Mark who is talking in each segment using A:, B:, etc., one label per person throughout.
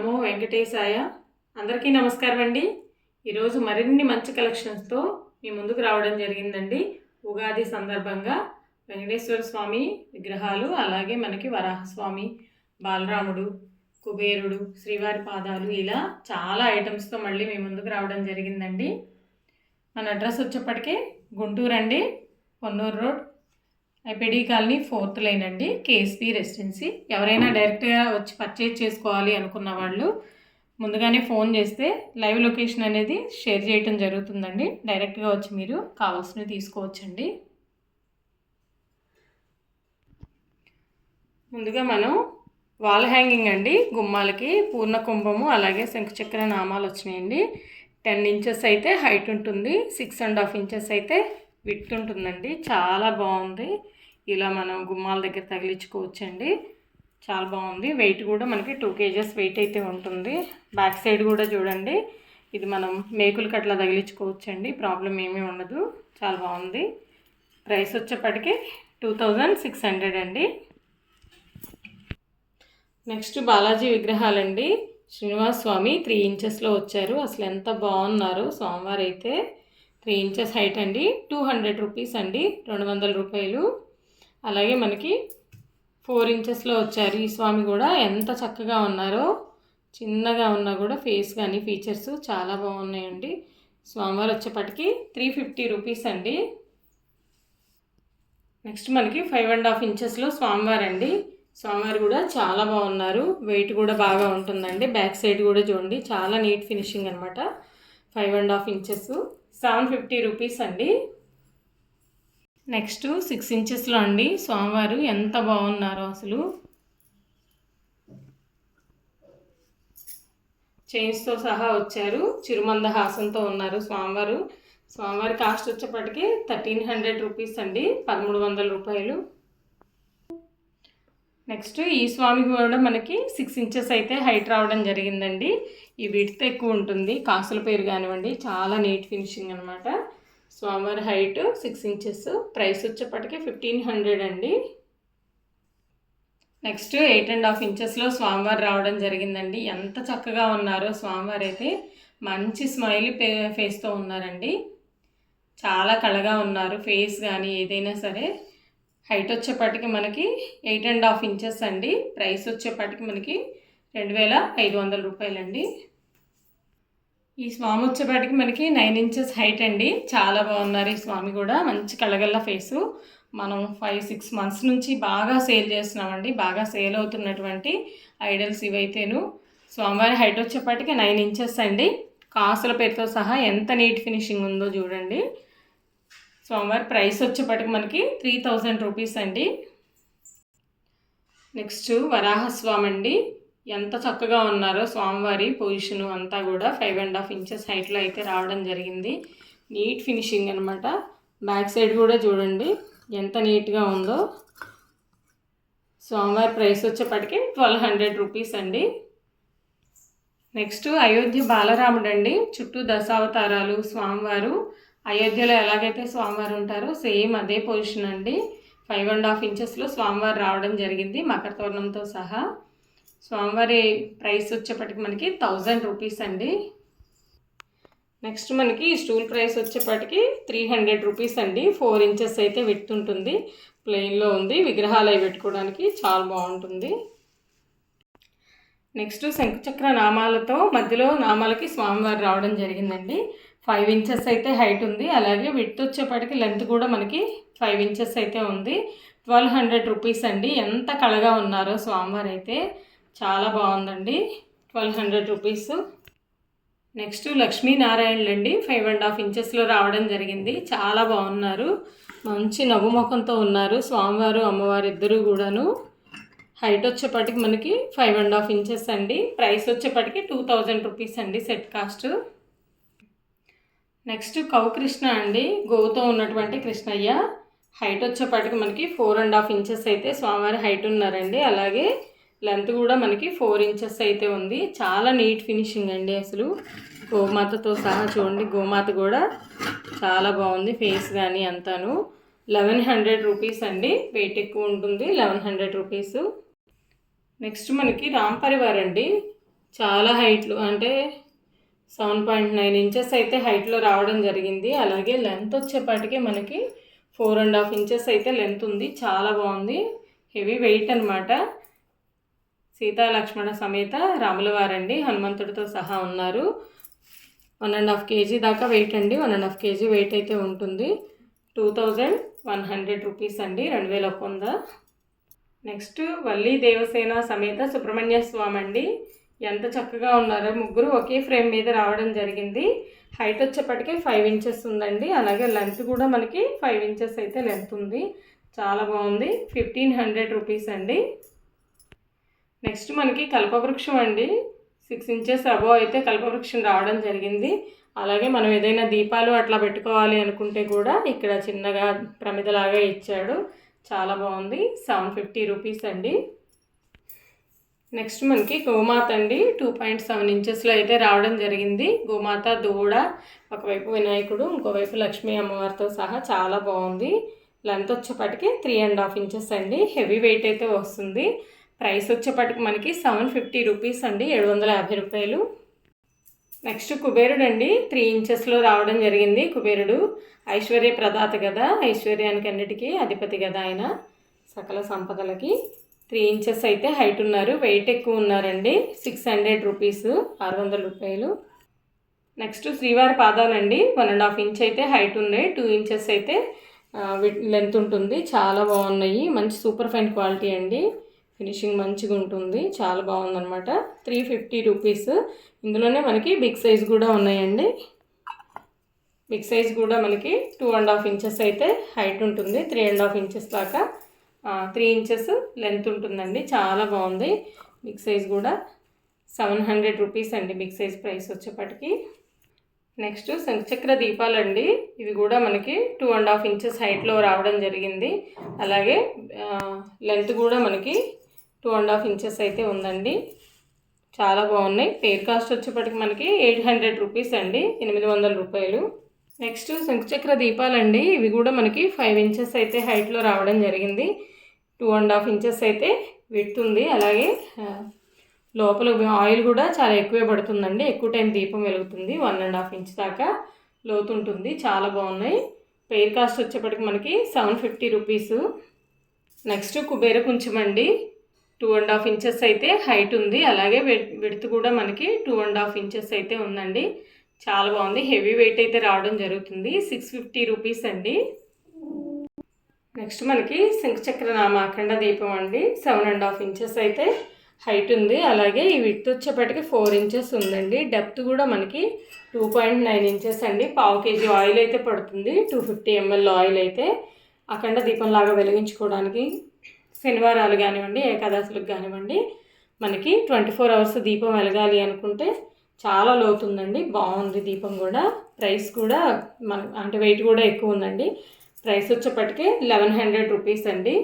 A: నమో వెంకటేశాయ. అందరికీ నమస్కారం అండి ఈరోజు మరిన్ని మంచి కలెక్షన్స్తో మీ ముందుకు రావడం జరిగిందండి. ఉగాది సందర్భంగా వెంకటేశ్వర స్వామి విగ్రహాలు అలాగే మనకి వరాహస్వామి బాలరాముడు కుబేరుడు శ్రీవారి పాదాలు ఇలా చాలా ఐటమ్స్తో మళ్ళీ మీ ముందుకు రావడం జరిగిందండి. మన అడ్రస్ వచ్చేప్పటికే గుంటూరు అండి Ponnur road IPD colony fourth line అండి కేఎస్పీ రెసిడెన్సీ. ఎవరైనా డైరెక్ట్గా వచ్చి పర్చేజ్ చేసుకోవాలి అనుకున్న వాళ్ళు ముందుగానే ఫోన్ చేస్తే లైవ్ లొకేషన్ అనేది షేర్ చేయటం జరుగుతుందండి. డైరెక్ట్గా వచ్చి మీరు కావాల్సినవి తీసుకోవచ్చండి. ముందుగా మనం వాల్ హ్యాంగింగ్ అండి గుమ్మాలకి పూర్ణ కుంభము అలాగే శంఖచక్ర నామాలు వచ్చినాయండి. టెన్ ఇంచెస్ అయితే హైట్ ఉంటుంది సిక్స్ అండ్ హాఫ్ ఇంచెస్ అయితే విత్ ఉంటుందండి. చాలా బాగుంది. ఇలా మనం గుమ్మాల దగ్గర తగిలించుకోవచ్చండి. చాలా బాగుంది. వెయిట్ కూడా మనకి టూ కేజెస్ వెయిట్ అయితే ఉంటుంది. బ్యాక్ సైడ్ కూడా చూడండి. ఇది మనం మేకులకి అట్లా తగిలించుకోవచ్చండి. ప్రాబ్లం ఏమీ ఉండదు. చాలా బాగుంది. ప్రైస్ వచ్చేప్పటికి టూ థౌజండ్ సిక్స్ హండ్రెడ్ అండి. నెక్స్ట్ బాలాజీ విగ్రహాలండి. శ్రీనివాస్ స్వామి త్రీ ఇంచెస్లో వచ్చారు. అసలు ఎంత బాగున్నారు. సోమవారం అయితే త్రీ ఇంచెస్ హైట్ అండి. టూ హండ్రెడ్ రూపీస్ అండి. రెండు వందల రూపాయలు. అలాగే మనకి ఫోర్ ఇంచెస్లో వచ్చారు ఈ స్వామి కూడా. ఎంత చక్కగా ఉన్నారో చిన్నగా ఉన్నా కూడా ఫేస్ కానీ ఫీచర్స్ చాలా బాగున్నాయండి. స్వామివారు వచ్చేప్పటికి త్రీ ఫిఫ్టీ రూపీస్ అండి. నెక్స్ట్ మనకి ఫైవ్ అండ్ హాఫ్ ఇంచెస్లో స్వామివారు అండి. స్వామివారు కూడా చాలా బాగున్నారు. వెయిట్ కూడా బాగా ఉంటుందండి. బ్యాక్ సైడ్ కూడా చూడండి. చాలా నీట్ ఫినిషింగ్ అనమాట five and half inches. Seven fifty rupees అండి. నెక్స్ట్ సిక్స్ ఇంచెస్లో అండి. స్వామివారు ఎంత బాగున్నారో అసలు. చైన్స్తో సహా వచ్చారు. చిరుమంద హాసంతో ఉన్నారు స్వామివారు. స్వామివారి కాస్ట్ వచ్చేప్పటికి థర్టీన్ హండ్రెడ్ రూపీస్ అండి. పదమూడు వందల రూపాయలు. నెక్స్ట్ ఈ స్వామి కూడా మనకి సిక్స్ ఇంచెస్ అయితే హైట్ రావడం జరిగిందండి. ఈ విడ్త్ ఎక్కువ ఉంటుంది. కాసుల పేరు కానివ్వండి చాలా నీట్ ఫినిషింగ్ అనమాట స్వామివారి హైట్ సిక్స్ ఇంచెస్ ప్రైస్ వచ్చేప్పటికి ఫిఫ్టీన్ హండ్రెడ్ అండి. నెక్స్ట్ ఎయిట్ అండ్ హాఫ్ ఇంచెస్లో స్వామివారు రావడం జరిగిందండి. ఎంత చక్కగా ఉన్నారో స్వామివారు అయితే. మంచి స్మైల్ ఫేస్తో ఉన్నారండి. చాలా కళగా ఉన్నారు. ఫేస్ కానీ ఏదైనా సరే. హైట్ వచ్చేపాటికి మనకి ఎయిట్ అండ్ హాఫ్ ఇంచెస్ అండి. ప్రైస్ వచ్చేపాటికి మనకి రెండు వేల ఐదు వందల రూపాయలండి. ఈ స్వామి వచ్చేపాటికి మనకి నైన్ ఇంచెస్ హైట్ అండి. చాలా బాగున్నారు ఈ స్వామి కూడా. మంచి కళగల్ల ఫేసు. మనం ఫైవ్ సిక్స్ మంత్స్ నుంచి బాగా సేల్ చేస్తున్నామండి. బాగా సేల్ అవుతున్నటువంటి ఐడల్స్ ఇవైతేను. స్వామివారి హైట్ వచ్చేపాటికి నైన్ ఇంచెస్ అండి. కాసుల పేరుతో సహా ఎంత నీట్ ఫినిషింగ్ ఉందో చూడండి. సోమవారం ప్రైస్ వచ్చేప్పటికి మనకి త్రీ థౌజండ్ రూపీస్ అండి. నెక్స్ట్ వరాహస్వామి అండి ఎంత చక్కగా ఉన్నారో స్వామివారి పొజిషను అంతా కూడా ఫైవ్ అండ్ హాఫ్ ఇంచెస్ హైట్లో అయితే రావడం జరిగింది. నీట్ ఫినిషింగ్ అనమాట బ్యాక్ సైడ్ కూడా చూడండి ఎంత నీట్గా ఉందో. స్వామివారి ప్రైస్ వచ్చేప్పటికి ట్వెల్వ్ హండ్రెడ్ రూపీస్ అండి. నెక్స్ట్ అయోధ్య బాలరాముడు అండి చుట్టూ దశావతారాలు స్వామివారు. అయోధ్యలో ఎలాగైతే స్వామివారు ఉంటారో సేమ్ అదే పొజిషన్ అండి. ఫైవ్ అండ్ హాఫ్ ఇంచెస్లో స్వామివారు రావడం జరిగింది మకర తోరణంతో సహా. స్వామివారి ప్రైస్ వచ్చేప్పటికి మనకి థౌజండ్ రూపీస్ అండి. నెక్స్ట్ మనకి స్టూల్ ప్రైస్ వచ్చేప్పటికి త్రీ హండ్రెడ్ రూపీస్ అండి. ఫోర్ ఇంచెస్ అయితే విడుతుంటుంది ప్లెయిన్లో ఉంది. విగ్రహాలు అవి పెట్టుకోవడానికి చాలా బాగుంటుంది. నెక్స్ట్ శంఖచక్ర నామాలతో మధ్యలో నామాలకి స్వామివారు రావడం జరిగిందండి. ఫైవ్ ఇంచెస్ అయితే హైట్ ఉంది. అలాగే విత్ వచ్చేపాటికి లెంత్ కూడా మనకి ఫైవ్ ఇంచెస్ అయితే ఉంది. ట్వెల్వ్ హండ్రెడ్ రూపీస్ అండి. ఎంత కళగా ఉన్నారో స్వామివారు అయితే చాలా బాగుందండి. Twelve hundred rupees. నెక్స్ట్ లక్ష్మీనారాయణలు అండి. ఫైవ్ అండ్ హాఫ్ ఇంచెస్లో రావడం జరిగింది. చాలా బాగున్నారు. మంచి నవ్వుముఖంతో ఉన్నారు స్వామివారు అమ్మవారు ఇద్దరు కూడాను. హైట్ వచ్చేప్పటికి మనకి ఫైవ్ అండ్ హాఫ్ ఇంచెస్ అండి. ప్రైస్ వచ్చేప్పటికి టూ థౌజండ్ రూపీస్ అండి set cost. Next cow Krishna అండి. గోవుతో ఉన్నటువంటి కృష్ణయ్య. హైట్ వచ్చేపాటికి మనకి ఫోర్ అండ్ హాఫ్ ఇంచెస్ అయితే స్వామివారి హైట్ ఉన్నారండి. అలాగే లెంత్ కూడా మనకి ఫోర్ ఇంచెస్ అయితే ఉంది. చాలా నీట్ ఫినిషింగ్ అండి అసలు. గోమాతతో సహా చూడండి. గోమాత కూడా చాలా బాగుంది ఫేస్ కానీ అంతాను. లెవెన్ హండ్రెడ్ రూపీస్ అండి. వెయిట్ ఎక్కువ ఉంటుంది. Eleven hundred rupees. నెక్స్ట్ మనకి రామ్ పరివార్ అండి చాలా హైట్లు అంటే సెవెన్ పాయింట్ నైన్ ఇంచెస్ అయితే హైట్లో రావడం జరిగింది. అలాగే లెంత్ వచ్చేపాటికి మనకి ఫోర్ అండ్ హాఫ్ ఇంచెస్ అయితే లెంత్ ఉంది. చాలా బాగుంది. హెవీ వెయిట్ అనమాట సీతా లక్ష్మణ సమేత రాములవారండి హనుమంతుడితో సహా ఉన్నారు. వన్ అండ్ హాఫ్ కేజీ దాకా వెయిట్ అండి. One and half KG weight అయితే ఉంటుంది. Two thousand one hundred rupees అండి. రెండు వేల ఒక వంద నెక్స్ట్ వల్లి దేవసేన సమేత సుబ్రహ్మణ్య స్వామి అండి. ఎంత చక్కగా ఉన్నారో ముగ్గురు ఒకే ఫ్రేమ్ మీద రావడం జరిగింది. హైట్ వచ్చేప్పటికే ఫైవ్ ఇంచెస్ ఉందండి. అలాగే లెంత్ కూడా మనకి ఫైవ్ ఇంచెస్ అయితే లెంత్ ఉంది. చాలా బాగుంది. ఫిఫ్టీన్ హండ్రెడ్ రూపీస్ అండి. నెక్స్ట్ మనకి కల్పవృక్షం అండి. సిక్స్ ఇంచెస్ అబోవ్ అయితే కల్పవృక్షం రావడం జరిగింది. అలాగే మనం ఏదైనా దీపాలు అట్లా పెట్టుకోవాలి అనుకుంటే కూడా ఇక్కడ చిన్నగా ప్రమిదలాగా ఇచ్చాడు. చాలా బాగుంది. సెవెన్ ఫిఫ్టీ రూపీస్ అండి. నెక్స్ట్ మనకి గోమాత అండి. టూ పాయింట్ సెవెన్ ఇంచెస్లో అయితే రావడం జరిగింది. గోమాత దూడ ఒకవైపు వినాయకుడు ఇంకోవైపు లక్ష్మీ అమ్మవారితో సహా చాలా బాగుంది. లెంత్ వచ్చేపటికి త్రీ అండ్ హాఫ్ ఇంచెస్ అండి. హెవీ వెయిట్ అయితే వస్తుంది. ప్రైస్ వచ్చేపటికి మనకి సెవెన్ ఫిఫ్టీ రూపీస్ అండి. ఏడు వందల యాభై రూపాయలు. నెక్స్ట్ కుబేరుడు అండి. త్రీ ఇంచెస్లో రావడం జరిగింది. కుబేరుడు ఐశ్వర్య ప్రదాత కదా. ఐశ్వర్యానికి అన్నిటికీ అధిపతి కదా ఆయన. సకల సంపదలకి. త్రీ ఇంచెస్ అయితే హైట్ ఉన్నారు. వెయిట్ ఎక్కువ ఉన్నారండి. Six hundred rupees. ఆరు వందల రూపాయలు. నెక్స్ట్ శ్రీవారి పాదాలండి. వన్ అండ్ హాఫ్ ఇంచ్ అయితే హైట్ ఉన్నాయి. టూ ఇంచెస్ అయితే లెంత్ ఉంటుంది. చాలా బాగున్నాయి. మంచి సూపర్ ఫైన్ క్వాలిటీ అండి. ఫినిషింగ్ మంచిగా ఉంటుంది. చాలా బాగుందనమాట త్రీ ఫిఫ్టీ రూపీస్. ఇందులోనే మనకి బిగ్ సైజ్ కూడా ఉన్నాయండి. బిగ్ సైజ్ కూడా మనకి టూ అండ్ హాఫ్ ఇంచెస్ అయితే హైట్ ఉంటుంది. త్రీ అండ్ హాఫ్ ఇంచెస్ దాకా త్రీ ఇంచెస్ లెంత్ ఉంటుందండి. చాలా బాగుంది. బిగ్ సైజ్ కూడా సెవెన్ హండ్రెడ్ రూపీస్ అండి బిగ్ సైజ్ ప్రైస్ వచ్చేప్పటికి. నెక్స్ట్ శంఖచక్ర దీపాలండి. ఇవి కూడా మనకి టూ అండ్ హాఫ్ ఇంచెస్ హైట్లో రావడం జరిగింది. అలాగే లెంత్ కూడా మనకి టూ అండ్ హాఫ్ ఇంచెస్ అయితే ఉందండి. చాలా బాగున్నాయి. పేర్ కాస్ట్ వచ్చేప్పటికి మనకి ఎయిట్ హండ్రెడ్ రూపీస్ అండి. ఎనిమిది వందల రూపాయలు. నెక్స్ట్ శంఖచక్ర దీపాలండి. ఇవి కూడా మనకి ఫైవ్ ఇంచెస్ అయితే హైట్లో రావడం జరిగింది. టూ అండ్ హాఫ్ ఇంచెస్ అయితే విడుతుంది అలాగే లోపల ఆయిల్ కూడా చాలా ఎక్కువే పడుతుందండి. ఎక్కువ టైం దీపం వెలుగుతుంది. వన్ అండ్ హాఫ్ ఇంచ్ దాకా లోతు ఉంటుంది చాలా బాగున్నాయి. పెయిర్ కాస్ట్ వచ్చేప్పటికి మనకి seven fifty rupees next Kubera కొంచెమండి two and half inches అయితే హైట్ ఉంది. అలాగే విడ్త్ కూడా మనకి టూ అండ్ హాఫ్ ఇంచెస్ అయితే ఉందండి. చాలా బాగుంది. హెవీ వెయిట్ అయితే రావడం జరుగుతుంది. సిక్స్ ఫిఫ్టీ రూపీస్ అండి. నెక్స్ట్ మనకి శంఖచక్ర నామ అఖండ దీపం అండి. సెవెన్ అండ్ హాఫ్ ఇంచెస్ అయితే హైట్ ఉంది. అలాగే ఈ విత్ వచ్చేపటికి ఫోర్ ఇంచెస్ ఉందండి. డెప్త్ కూడా మనకి టూ పాయింట్ నైన్ ఇంచెస్ అండి. పావు కేజీ ఆయిల్ అయితే పడుతుంది. టూ ఫిఫ్టీ ఎంఎల్ ఆయిల్ అయితే అఖండ దీపంలాగా వెలిగించుకోవడానికి శనివారాలు కానివ్వండి ఏకాదశులకు కానివ్వండి మనకి ట్వంటీ ఫోర్ అవర్స్ దీపం వెలగాలి అనుకుంటే చాలా లోతుందండి. బాగుంది దీపం కూడా. ప్రైస్ కూడా మన అంటే వెయిట్ కూడా ఎక్కువ ఉందండి. ప్రైస్ వచ్చేప్పటికే లెవెన్ హండ్రెడ్ రూపీస్ అండి.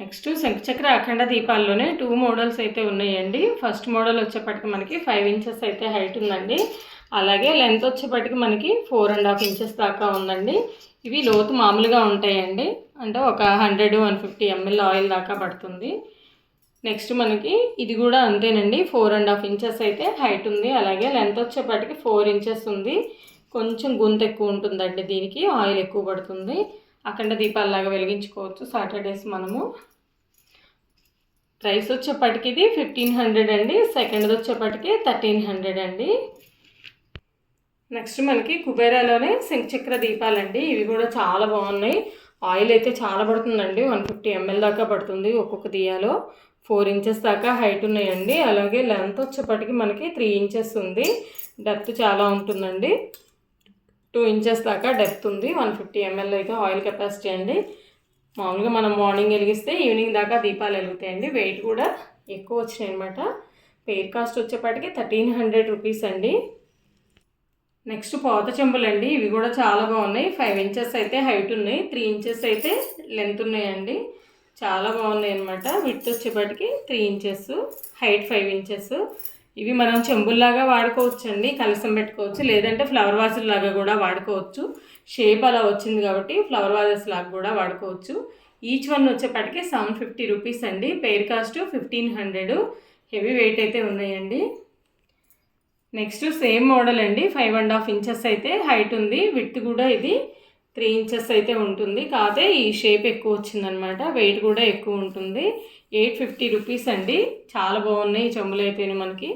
A: నెక్స్ట్ శంఖచక్ర అఖండ దీపాల్లోనే టూ మోడల్స్ అయితే ఉన్నాయండి. ఫస్ట్ మోడల్ వచ్చేప్పటికి మనకి ఫైవ్ ఇంచెస్ అయితే హైట్ ఉందండి. అలాగే లెంత్ వచ్చేప్పటికి మనకి ఫోర్ అండ్ హాఫ్ ఇంచెస్ దాకా ఉందండి. ఇవి లోతు మామూలుగా ఉంటాయండి. అంటే ఒక hundred one fifty ML oil దాకా పడుతుంది. నెక్స్ట్ మనకి ఇది కూడా అంతేనండి. ఫోర్ అండ్ హాఫ్ ఇంచెస్ అయితే హైట్ ఉంది. అలాగే లెంత్ వచ్చేపాటికి ఫోర్ ఇంచెస్ ఉంది. కొంచెం గుంత ఎక్కువ ఉంటుందండి దీనికి. ఆయిల్ ఎక్కువ పడుతుంది. అఖండ దీపాలలాగా వెలిగించుకోవచ్చు. సాటర్డేస్ మనము. ప్రైస్ వచ్చేప్పటికి ఇది ఫిఫ్టీన్ హండ్రెడ్ అండి. సెకండ్ది వచ్చేప్పటికి థర్టీన్ హండ్రెడ్ అండి. నెక్స్ట్ మనకి కుబేరాలోనే శంఖచక్ర దీపాలండి. ఇవి కూడా చాలా బాగున్నాయి. ఆయిల్ అయితే చాలా పడుతుందండి. వన్ ఫిఫ్టీ ఎంఎల్ దాకా పడుతుంది ఒక్కొక్క దియాలో ఫోర్ ఇంచెస్ దాకా హైట్ ఉన్నాయండి. అలాగే లెంత్ వచ్చేప్పటికి మనకి త్రీ ఇంచెస్ ఉంది. డెప్త్ చాలా ఉంటుందండి. టూ ఇంచెస్ దాకా డెప్త్ ఉంది. వన్ ఫిఫ్టీ ఎంఎల్ అయితే ఆయిల్ కెపాసిటీ అండి. మామూలుగా మనం మార్నింగ్ వెలిగిస్తే ఈవినింగ్ దాకా దీపాలు వెలుగుతాయండి. వెయిట్ కూడా ఎక్కువ వచ్చినాయి అనమాట పెయిర్ కాస్ట్ వచ్చేప్పటికి థర్టీన్ హండ్రెడ్ రూపీస్ అండి. నెక్స్ట్ పోత చెంబులండి ఇవి కూడా చాలా బాగున్నాయి. ఫైవ్ ఇంచెస్ అయితే హైట్ ఉన్నాయి. త్రీ ఇంచెస్ అయితే లెంత్ ఉన్నాయండి. చాలా బాగున్నాయి అనమాట విత్ వచ్చేపాటికి three inches height five inches ఇవి మనం చెంబుల్లాగా వాడుకోవచ్చు అండి కలసం పెట్టుకోవచ్చు. లేదంటే ఫ్లవర్ వాజెస్ లాగా కూడా వాడుకోవచ్చు. షేప్ అలా వచ్చింది కాబట్టి ఫ్లవర్ వాజెస్ లాగా కూడా వాడుకోవచ్చు. ఈచ్ వన్ వచ్చేప్పటికి సెవెన్ ఫిఫ్టీ రూపీస్ అండి. Pair cost fifteen hundred heavy weight అయితే ఉన్నాయండి. నెక్స్ట్ సేమ్ మోడల్ అండి. ఫైవ్ అండ్ హాఫ్ ఇంచెస్ అయితే హైట్ ఉంది. విత్ కూడా ఇది త్రీ ఇంచెస్ అయితే ఉంటుంది. కాదే ఈ షేప్ ఎక్కువ వచ్చిందనమాట. వెయిట్ కూడా ఎక్కువ ఉంటుంది. ఎయిట్ ఫిఫ్టీ రూపీస్ అండి. చాలా బాగున్నాయి ఈ చెంబులు అయితేనే మనకి.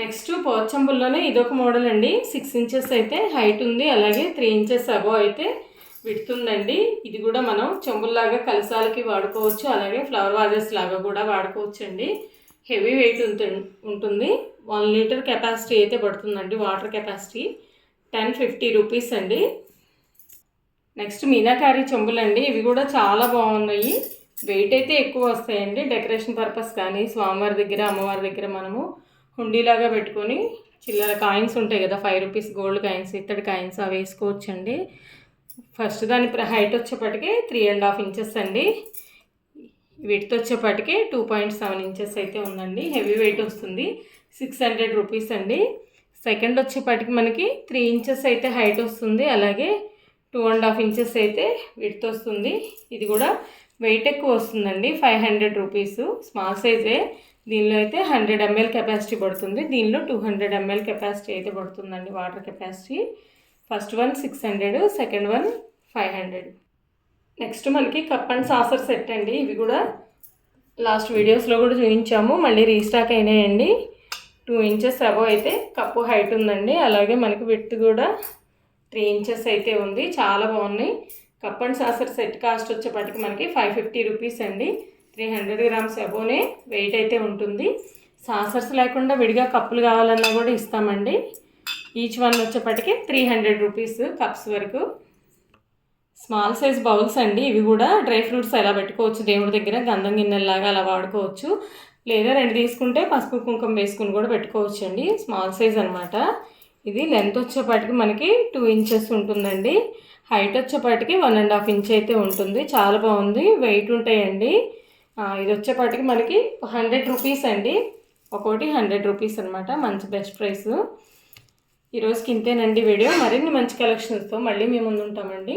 A: నెక్స్ట్ పోచంబుల్లోనే ఇదొక మోడల్ అండి. సిక్స్ ఇంచెస్ అయితే హైట్ ఉంది. అలాగే త్రీ ఇంచెస్ అబో అయితే విడుతుందండి ఇది కూడా మనం చెంబుల్లాగా కలసాలకి వాడుకోవచ్చు. అలాగే ఫ్లవర్ వాజెస్ లాగా కూడా వాడుకోవచ్చు అండి హెవీ వెయిట్ ఉంటుంది. వన్ లీటర్ కెపాసిటీ అయితే పడుతుందండి. Water capacity. Ten fifty rupees అండి. నెక్స్ట్ మీనాకారి చెంబులండి ఇవి కూడా చాలా బాగున్నాయి. వెయిట్ అయితే ఎక్కువ వస్తాయండి డెకరేషన్ పర్పస్ కానీ స్వామివారి దగ్గర అమ్మవారి దగ్గర మనము హుండీలాగా పెట్టుకొని చిల్లర కాయిన్స్ ఉంటాయి కదా ఫైవ్ రూపీస్ గోల్డ్ కాయిన్స్ ఇత్తడి కాయిన్స్ అవి వేసుకోవచ్చండి. ఫస్ట్ దాని హైట్ వచ్చేప్పటికి త్రీ అండ్ హాఫ్ ఇంచెస్ అండి. వీటితో వచ్చేప్పటికి టూ పాయింట్ సెవెన్ ఇంచెస్ అయితే ఉందండి. హెవీ వెయిట్ వస్తుంది సిక్స్ హండ్రెడ్ రూపీస్ అండి. సెకండ్ వచ్చేప్పటికి మనకి త్రీ ఇంచెస్ అయితే హైట్ వస్తుంది అలాగే టూ అండ్ హాఫ్ ఇంచెస్ అయితే విడ్త్ వస్తుంది. ఇది కూడా వెయిట్ ఎక్కువ వస్తుందండి ఫైవ్ హండ్రెడ్ రూపీస్. స్మాల్ సైజే దీనిలో అయితే హండ్రెడ్ ఎంఎల్ కెపాసిటీ పడుతుంది. దీనిలో టూ హండ్రెడ్ ఎంఎల్ కెపాసిటీ అయితే పడుతుందండి water capacity. First one six hundred second one five hundred. Next మనకి కప్ అండ్ సాసర్ సెట్ అండి ఇవి కూడా లాస్ట్ వీడియోస్లో కూడా చూపించాము మళ్ళీ రీస్టాక్ అయినాయండి. టూ ఇంచెస్ అబో అయితే కప్పు హైట్ ఉందండి. అలాగే మనకి విత్ కూడా త్రీ ఇంచెస్ అయితే ఉంది. చాలా బాగున్నాయి. Cup and saucer set cost వచ్చేప్పటికి మనకి ఫైవ్ ఫిఫ్టీ రూపీస్ అండి. త్రీ హండ్రెడ్ గ్రామ్స్ అబోనే వెయిట్ అయితే ఉంటుంది. సాసర్స్ లేకుండా విడిగా కప్పులు కావాలన్నా కూడా ఇస్తామండి. ఈచ్ వన్ వచ్చేప్పటికి త్రీ హండ్రెడ్ రూపీస్ కప్స్ వరకు. స్మాల్ సైజ్ బౌల్స్ అండి. ఇవి కూడా డ్రై ఫ్రూట్స్ ఎలా పెట్టుకోవచ్చు దేవుడి దగ్గర గంధం గిన్నెల్లాగా అలా వాడుకోవచ్చు. లేదా రెండు తీసుకుంటే పసుపు కుంకుమ వేసుకుని కూడా పెట్టుకోవచ్చు అండి స్మాల్ సైజ్ అనమాట ఇది లెంత్ వచ్చేపాటికి మనకి టూ ఇంచెస్ ఉంటుందండి. హైట్ వచ్చేపాటికి వన్ అండ్ హాఫ్ ఇంచ్ అయితే ఉంటుంది. చాలా బాగుంది. వెయిట్ ఉంటాయండి. ఇది వచ్చేపాటికి మనకి హండ్రెడ్ రూపీస్ అండి. ఒక్కోటి హండ్రెడ్ రూపీస్ అనమాట మంచి బెస్ట్ ప్రైస్. ఈరోజుకి ఇంతేనండి వీడియో. మరిన్ని మంచి కలెక్షన్స్తో మళ్ళీ మేము ముందు ఉంటామండి.